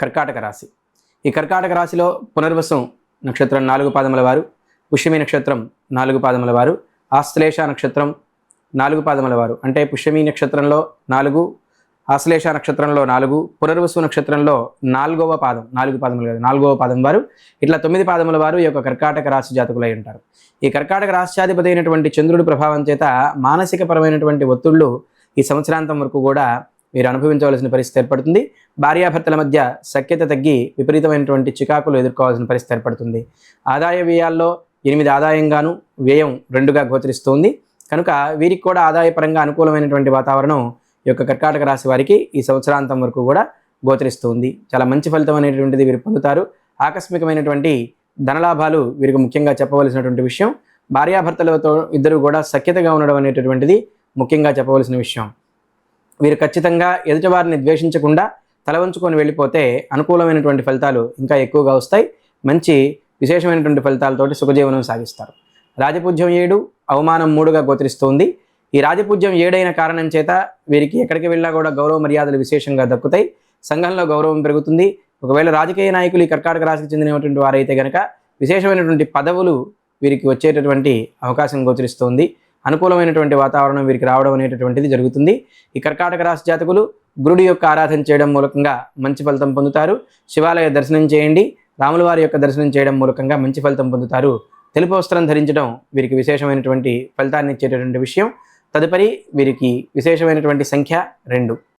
కర్కాటక రాశి. ఈ కర్కాటక రాశిలో పునర్వసం నక్షత్రం నాలుగు పాదముల వారు పుష్యమి నక్షత్రం నాలుగు పాదముల వారు ఆశ్లేష నక్షత్రం నాలుగు పాదముల వారు. అంటే పుష్యమి నక్షత్రంలో నాలుగు ఆశ్లేష నక్షత్రంలో నాలుగు పునర్వసు నక్షత్రంలో నాలుగవ పాదం నాలుగు పాదములు కాదు నాలుగవ పాదం వారు. ఇట్లా తొమ్మిది పాదముల వారు ఈ యొక్క కర్కాటక రాశి జాతకులై ఉంటారు. ఈ కర్కాటక రాష్ట్రాధిపతి అయినటువంటి చంద్రుడి ప్రభావం చేత మానసికపరమైనటువంటి ఒత్తిళ్ళు ఈ సంవత్సరాంతం వరకు కూడా మీరు అనుభవించవలసిన పరిస్థితి ఏర్పడుతుంది. భార్యాభర్తల మధ్య సఖ్యత తగ్గి విపరీతమైనటువంటి చికాకులు ఎదుర్కోవాల్సిన పరిస్థితి ఏర్పడుతుంది. ఆదాయ వ్యయాల్లో ఎనిమిది ఆదాయంగాను వ్యయం రెండుగా గోచరిస్తుంది. కనుక వీరికి కూడా ఆదాయపరంగా అనుకూలమైనటువంటి వాతావరణం ఈ యొక్క కర్కాటక రాశి వారికి ఈ సంవత్సరాంతం వరకు కూడా గోచరిస్తుంది. చాలా మంచి ఫలితం అనేటువంటిది వీరు పొందుతారు. ఆకస్మికమైనటువంటి ధనలాభాలు వీరికి ముఖ్యంగా చెప్పవలసినటువంటి విషయం. భార్యాభర్తలతో ఇద్దరు కూడా సఖ్యతగా ఉండడం అనేటటువంటిది ముఖ్యంగా చెప్పవలసిన విషయం. వీరు ఖచ్చితంగా ఎదుటివారిని ద్వేషించకుండా తలవంచుకొని వెళ్ళిపోతే అనుకూలమైనటువంటి ఫలితాలు ఇంకా ఎక్కువగా వస్తాయి. మంచి విశేషమైనటువంటి ఫలితాలతోటి సుఖజీవనం సాగిస్తారు. రాజపూజ్యం ఏడు అవమానం మూడుగా గోచరిస్తోంది. ఈ రాజపూజ్యం ఏడైన కారణం చేత వీరికి ఎక్కడికి వెళ్ళినా కూడా గౌరవ మర్యాదలు విశేషంగా దక్కుతాయి. సంఘంలో గౌరవం పెరుగుతుంది. ఒకవేళ రాజకీయ నాయకులు ఈ కర్కాటక రాశికి చెందినటువంటి వారైతే కనుక విశేషమైనటువంటి పదవులు వీరికి వచ్చేటటువంటి అవకాశం గోచరిస్తోంది. అనుకూలమైనటువంటి వాతావరణం వీరికి రావడం అనేటటువంటిది జరుగుతుంది. ఈ కర్కాటక రాశి జాతకులు గురుడి యొక్క ఆరాధన చేయడం మూలకంగా మంచి ఫలితం పొందుతారు. శివాలయ దర్శనం చేయండి. రాముల వారి యొక్క దర్శనం చేయడం మూలకంగా మంచి ఫలితం పొందుతారు. తెలుపు వస్త్రం ధరించడం వీరికి విశేషమైనటువంటి ఫలితాన్ని ఇచ్చేటటువంటి విషయం. తదుపరి వీరికి విశేషమైనటువంటి సంఖ్య రెండు.